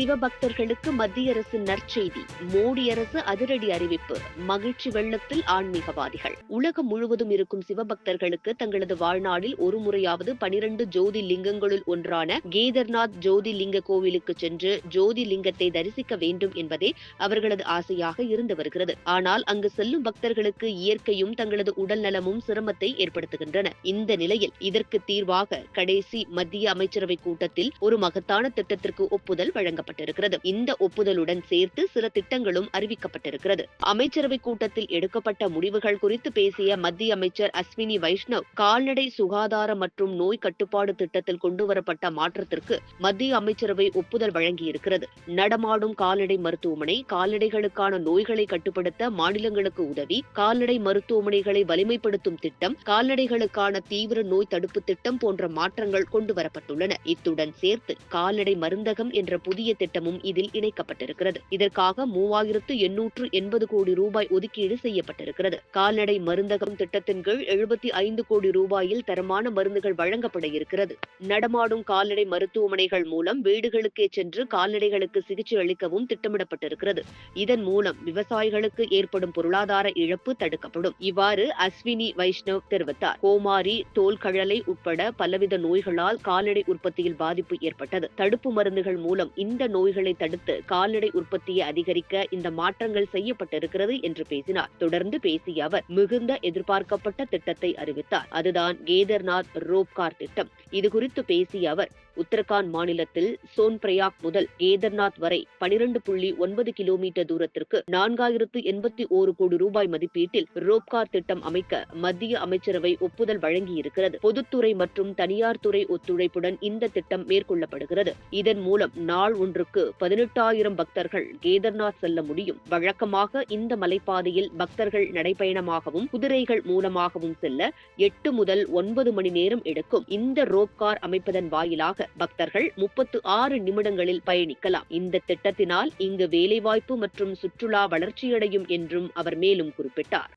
சிவபக்தர்களுக்கு மத்திய அரசின் நற்செய்தி. மோடி அரசு அதிரடி அறிவிப்பு. மகிழ்ச்சி வெள்ளத்தில் ஆன்மீகவாதிகள். உலகம் முழுவதும் இருக்கும் சிவபக்தர்களுக்கு தங்களது வாழ்நாளில் ஒரு முறையாவது பனிரண்டு ஜோதி லிங்கங்களுள் ஒன்றான கேதர்நாத் ஜோதி லிங்க கோவிலுக்கு சென்று ஜோதி லிங்கத்தை தரிசிக்க வேண்டும் என்பதே அவர்களது ஆசையாக இருந்து வருகிறது. ஆனால் அங்கு செல்லும் பக்தர்களுக்கு இயற்கையும் தங்களது உடல் நலமும் சிரமத்தை ஏற்படுத்துகின்றன. இந்த நிலையில் இதற்கு தீர்வாக கடைசி மத்திய அமைச்சரவை கூட்டத்தில் ஒரு மகத்தான திட்டத்திற்கு ஒப்புதல் வழங்கப்பட்டது. அறிவிக்கப்பட்டிருக்கிறது. இந்த ஒப்புதலுடன் சேர்த்து சில திட்டங்களும் அறிவிக்கப்பட்டிருக்கிறது. அமைச்சரவை கூட்டத்தில் எடுக்கப்பட்ட முடிவுகள் குறித்து பேசிய மத்திய அமைச்சர் அஸ்வினி வைஷ்ணவ் கால்நடை சுகாதார மற்றும் நோய் கட்டுப்பாடு திட்டத்தில் கொண்டுவரப்பட்ட மாற்றத்திற்கு மத்திய அமைச்சரவை ஒப்புதல் வழங்கியிருக்கிறது. நடமாடும் கால்நடை மருத்துவமனை கால்நடைகளுக்கான நோய்களை கட்டுப்படுத்த மாநிலங்களுக்கு உதவி கால்நடை மருத்துவமனைகளை வலிமைப்படுத்தும் திட்டம் கால்நடைகளுக்கான தீவிர நோய் தடுப்பு திட்டம் போன்ற மாற்றங்கள் கொண்டுவரப்பட்டுள்ளன. இத்துடன் சேர்த்து கால்நடை மருந்தகம் என்ற புதிய திட்டமும் இதில் இணைக்கப்பட்டிருக்கிறது. இதற்காக மூவாயிரத்து எண்ணூற்று எண்பது கோடி ரூபாய் ஒதுக்கீடு செய்யப்பட்டிருக்கிறது. கால்நடை மருந்தகம் திட்டத்தின் கீழ் எழுபத்தி ஐந்து கோடி ரூபாயில் தரமான மருந்துகள் வழங்கப்பட இருக்கிறது. நடமாடும் கால்நடை மருத்துவமனைகள் மூலம் வீடுகளுக்கே சென்று கால்நடைகளுக்கு சிகிச்சை அளிக்கவும் திட்டமிடப்பட்டிருக்கிறது. இதன் மூலம் விவசாயிகளுக்கு ஏற்படும் பொருளாதார இழப்பு தடுக்கப்படும். இவ்வாறு அஸ்வினி வைஷ்ணவ் தெரிவித்தார். கோமாரி தோல்கழலை உட்பட பலவித நோய்களால் கால்நடை உற்பத்தியில் பாதிப்பு ஏற்பட்டது. தடுப்பு மருந்துகள் மூலம் இந்த நோய்களை தடுத்து கால்நடை உற்பத்தியை அதிகரிக்க இந்த மாற்றங்கள் செய்யப்பட்டிருக்கிறது என்று பேசினார். தொடர்ந்து பேசிய அவர் மிகுந்த எதிர்பார்க்கப்பட்ட திட்டத்தை அறிவித்தார். அதுதான் கேதர்நாத் ரோப்கார் திட்டம். இதுகுறித்து பேசிய அவர் உத்தரகாண்ட் மாநிலத்தில் சோன்பிரயாக் முதல் கேதர்நாத் வரை பனிரெண்டு புள்ளி ஒன்பது கிலோமீட்டர் தூரத்திற்கு நான்காயிரத்து எண்பத்தி ஓரு கோடி ரூபாய் மதிப்பீட்டில் ரோப்கார் திட்டம் அமைக்க மத்திய அமைச்சரவை ஒப்புதல் வழங்கியிருக்கிறது. பொதுத்துறை மற்றும் தனியார் துறை ஒத்துழைப்புடன் இந்த திட்டம் மேற்கொள்ளப்படுகிறது. இதன் மூலம் நாள் ஒன்று ஒன்றுக்கு பதினெட்டாயிரம் பக்தர்கள் கேதர்நாத் செல்ல முடியும். வழக்கமாக இந்த மலைப்பாதையில் பக்தர்கள் நடைபயணமாகவும் குதிரைகள் மூலமாகவும் செல்ல எட்டு முதல் ஒன்பது மணி நேரம் எடுக்கும். இந்த ரோப்கார் அமைப்பதன் வாயிலாக பக்தர்கள் முப்பத்து ஆறு நிமிடங்களில் பயணிக்கலாம். இந்த திட்டத்தினால் இங்கு வேலைவாய்ப்பு மற்றும் சுற்றுலா வளர்ச்சியடையும் என்றும் அவர் மேலும் குறிப்பிட்டார்.